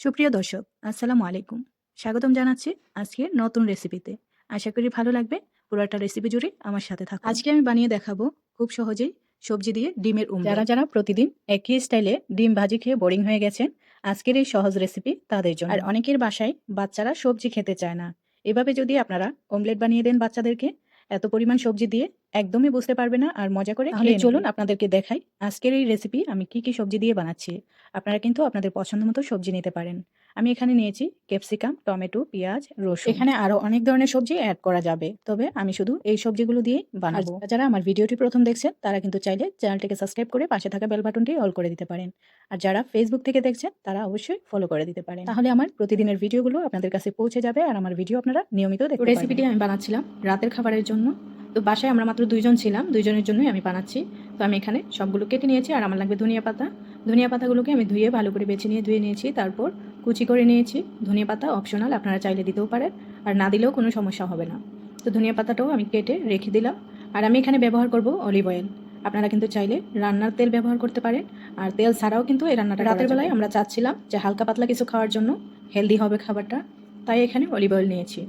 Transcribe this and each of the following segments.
সুপ্রিয় দর্শক আসসালামু আলাইকুম। স্বাগতম জানাচ্ছি আজকে নতুন রেসিপিতে। আশা করি ভালো লাগবে। পুরোটা রেসিপি জুড়ে আমার সাথে থাকুন। আজকে আমি বানিয়ে দেখাবো খুব সহজেই সবজি দিয়ে ডিমের উম যারা যারা প্রতিদিন একই স্টাইলে ডিম ভাজি খেয়ে বোরিং হয়ে গেছেন আজকের এই সহজ রেসিপি তাদের জন্য। আর অনেকের বাসায় বাচ্চারা সবজি খেতে চায় না। এভাবে যদি আপনারা অমলেট বানিয়ে দেন বাচ্চাদেরকে এত পরিমাণ সবজি দিয়ে একদমই বুঝতে পারবে না আর মজা করে তাহলে চলুন আপনাদেরকে দেখাই আজকের এই রেসিপি আমি কি কি সবজি দিয়ে বানাচ্ছি। আপনারা কিন্তু আপনাদের পছন্দ মতো সবজি নিতে পারেন। আমি এখানে নিয়েছি ক্যাপসিকাম টমেটো পেঁয়াজ রসুন। এখানে আরও অনেক ধরনের সবজি অ্যাড করা যাবে। তবে আমি শুধু এই সবজিগুলো দিয়ে বানাবো। আর যারা আমার ভিডিওটি প্রথম দেখছেন তারা কিন্তু চাইলে চ্যানেলটিকে সাবস্ক্রাইব করে পাশে থাকা বেল বাটনটি অল করে দিতে পারেন। আর যারা ফেসবুক থেকে দেখছেন তারা অবশ্যই ফলো করে দিতে পারেন। তাহলে আমার প্রতিদিনের ভিডিওগুলো আপনাদের কাছে পৌঁছে যাবে আর আমার ভিডিও আপনারা নিয়মিত দেখতে রেসিপিটি আমি বানাচ্ছিলাম রাতের খাবারের জন্য। তো বাসায় আমরা মাত্র দুইজন ছিলাম দুইজনের জন্যই আমি বানাচ্ছি। তো আমি এখানে সবগুলো কেটে নিয়েছি আর আমার লাগবে ধনিয়া পাতা। ধনিয়া পাতাগুলোকে আমি ধুয়ে ভালো করে বেছে নিয়ে ধুয়ে নিয়েছি। তারপর কুচি করে নিয়েছি। ধনিয়া পাতা অপশনাল আপনারা চাইলে দিতেও পারেন। আর না দিলেও কোনো সমস্যা হবে না। তো ধনিয়া পাতাটাও আমি কেটে রেখে দিলাম। আর আমি এখানে ব্যবহার করব অলিভ অয়েল আপনারা কিন্তু চাইলে রান্নার তেল ব্যবহার করতে পারেন। আর তেল ছাড়াও কিন্তু এই রান্নাটা রাতের বেলায় আমরা চাচ্ছিলাম যে হালকা পাতলা কিছু খাওয়ার জন্য হেলদি হবে খাবারটা। তাই এখানে অলিভ অয়েল নিয়েছি।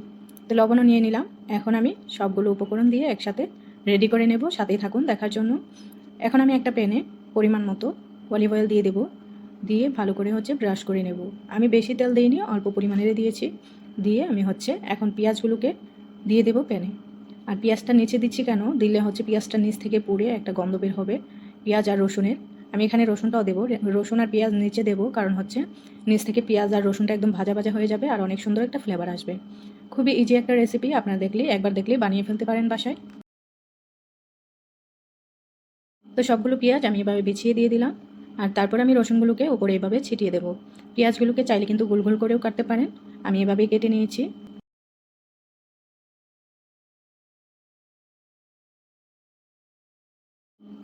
তো লবণও নিয়ে নিলাম। এখন আমি সবগুলো উপকরণ দিয়ে একসাথে রেডি করে নেব। সাথেই থাকুন দেখার জন্য। এখন আমি একটা প্যানে পরিমাণ মতো অলিভ অয়েল দিয়ে দেব। দিয়ে ভালো করে হচ্ছে ব্রাশ করে নেব। আমি বেশি তেল দিইনি, অল্প পরিমাণে দিয়েছি। দিয়ে আমি হচ্ছে এখন পেঁয়াজগুলোকে দিয়ে দেব প্যানে। আর পেঁয়াজটা নিচে দিচ্ছি কেন? দিলে হচ্ছে পেঁয়াজটা নিচ থেকে পুড়ে একটা গন্ধ বের হবে, পেঁয়াজ আর রসুনের। আমি এখানে রসুনটাও দেবো। রসুন আর পেঁয়াজ নিচে দেবো কারণ হচ্ছে নিচ থেকে পেঁয়াজ আর রসুনটা একদম ভাজা ভাজা হয়ে যাবে আর অনেক সুন্দর একটা ফ্লেভার আসবে। খুবই ইজি একটা রেসিপি আপনারা দেখলেই, একবার দেখলেই বানিয়ে ফেলতে পারেন বাসায়। তো সবগুলো পেঁয়াজ আমি এভাবে বিছিয়ে দিয়ে দিলাম। আর তারপর আমি রসুনগুলোকে উপরে এভাবে ছিটিয়ে দেবো। পেঁয়াজগুলোকে চাইলে কিন্তু গোল গোল করেও কাটতে পারেন। আমি এভাবেই কেটে নিয়েছি।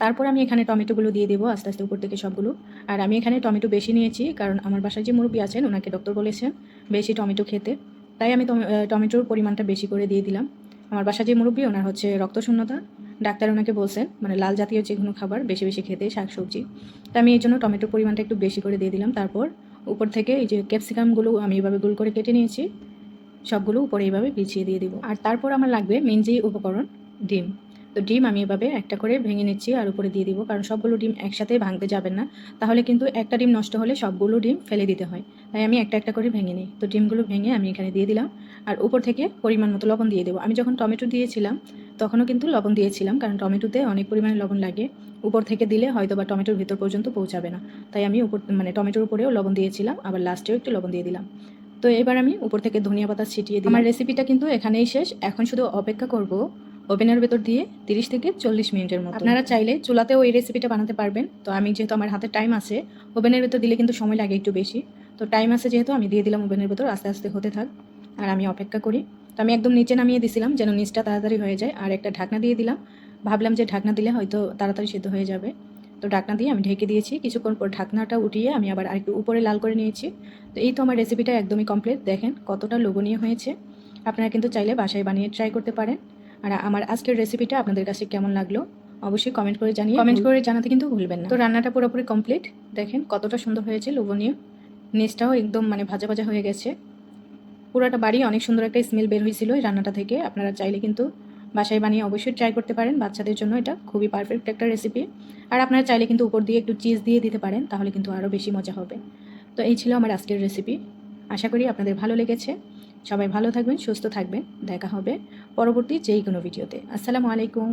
তারপর আমি এখানে টমেটোগুলো দিয়ে দেবো আস্তে আস্তে উপর থেকে সবগুলো। আর আমি এখানে টমেটো বেশি নিয়েছি, কারণ আমার বাসায় যে মুরব্বী আছেন, ওনাকে ডক্টর বলেছেন বেশি টমেটো খেতে। তাই আমি টমেটোর পরিমাণটা বেশি করে দিয়ে দিলাম। আমার বাসা যে মুরব্বী, ওনার হচ্ছে রক্তশূন্যতা। ডাক্তার ওনাকে বলছেন মানে লাল জাতীয় যে কোনো খাবার, বেশি বেশি খেতে শাক সবজি তা আমি এই জন্য টমেটোর পরিমাণটা একটু বেশি করে দিয়ে দিলাম। তারপর উপর থেকে এই যে ক্যাপসিকামগুলো আমি এইভাবে গোল করে কেটে নিয়েছি, সবগুলো উপরে এইভাবে বিছিয়ে দিয়ে দিব। আর তারপর আমার লাগবে মেন যেই উপকরণ, ডিম। তো ডিম আমি এভাবে একটা করে ভেঙে নিচ্ছি আর উপরে দিয়ে দিব, কারণ সবগুলো ডিম একসাথে ভাঙতে যাবেন না। তাহলে কিন্তু একটা ডিম নষ্ট হলে সবগুলো ডিম ফেলে দিতে হয়। তাই আমি একটা একটা করে ভেঙে নিই। তো ডিমগুলো ভেঙে আমি এখানে দিয়ে দিলাম। আর উপর থেকে পরিমাণ মতো লবণ দিয়ে দেবো। আমি যখন টমেটো দিয়েছিলাম তখনও কিন্তু লবণ দিয়েছিলাম, কারণ টমেটোতে অনেক পরিমাণে লবণ লাগে। উপর থেকে দিলে হয়তো বা টমেটোর ভিতর পর্যন্ত পৌঁছাবে না। তাই আমি উপর মানে টমেটোর উপরেও লবণ দিয়েছিলাম, আবার লাস্টেও একটু লবণ দিয়ে দিলাম। তো এবার আমি উপর থেকে ধনিয়া পাতা ছিটিয়ে দিই আমার রেসিপিটা কিন্তু এখানেই শেষ। এখন শুধু অপেক্ষা করব ওভেনের ভেতর দিয়ে তিরিশ থেকে চল্লিশ মিনিটের মতো। আপনারা চাইলে চুলাতেও এই রেসিপিটা বানাতে পারবেন। তো আমি যেহেতু আমার হাতে টাইম আছে ওভেনের ভেতর দিলে কিন্তু সময় লাগে একটু বেশি। তো টাইম আছে যেহেতু, আমি দিয়ে দিলাম ওভেনের ভেতর, আস্তে আস্তে হতে থাক। আর আমি অপেক্ষা করি। তো আমি একদম নিচে নামিয়ে দিছিলাম যেন নিচটা তাড়াতাড়ি হয়ে যায়। আর একটা ঢাকনা দিয়ে দিলাম। ভাবলাম যে ঢাকনা দিলে হয়তো তাড়াতাড়ি সেদ্ধ হয়ে যাবে। তো ঢাকনা দিয়ে আমি ঢেকে দিয়েছি। কিছুক্ষণ পর ঢাকনাটা উঠিয়ে আমি আবার আরেকটু উপরে লাল করে নিয়েছি। তো এই তো আমার রেসিপিটা একদমই কমপ্লিট। দেখেন কতটা লোভনীয় হয়েছে। আপনারা কিন্তু চাইলে বাসায় বানিয়ে ট্রাই করতে পারেন। আর আমার আজকের রেসিপিটা আপনাদের কাছে কেমন লাগল অবশ্যই কমেন্ট করে জানিয়ে কমেন্ট করে জানাতে কিন্তু ভুলবেন না। তো রান্নাটা পুরোপুরি কমপ্লিট দেখেন কতটা সুন্দর হয়েছে লোভনীয়। নিচটাও একদম মানে ভাজা ভাজা হয়ে গেছে। পুরোটা বাড়ি অনেক সুন্দর একটা স্মেল বের হয়েছিল এই রান্নাটা থেকে। আপনারা চাইলে কিন্তু বাসায় বানিয়ে অবশ্যই ট্রাই করতে পারেন। বাচ্চাদের জন্য এটা খুবই পারফেক্ট একটা রেসিপি আর আপনারা চাইলে কিন্তু উপর দিয়ে একটু চিজ দিয়ে দিতে পারেন, তাহলে কিন্তু আরও বেশি মজা হবে। তো এই ছিল আমার আজকের রেসিপি আশা করি আপনাদের ভালো লেগেছে। সবাই ভালো থাকবেন, সুস্থ থাকবেন। দেখা হবে পরবর্তী যেই কোনো ভিডিওতে আসসালামু আলাইকুম।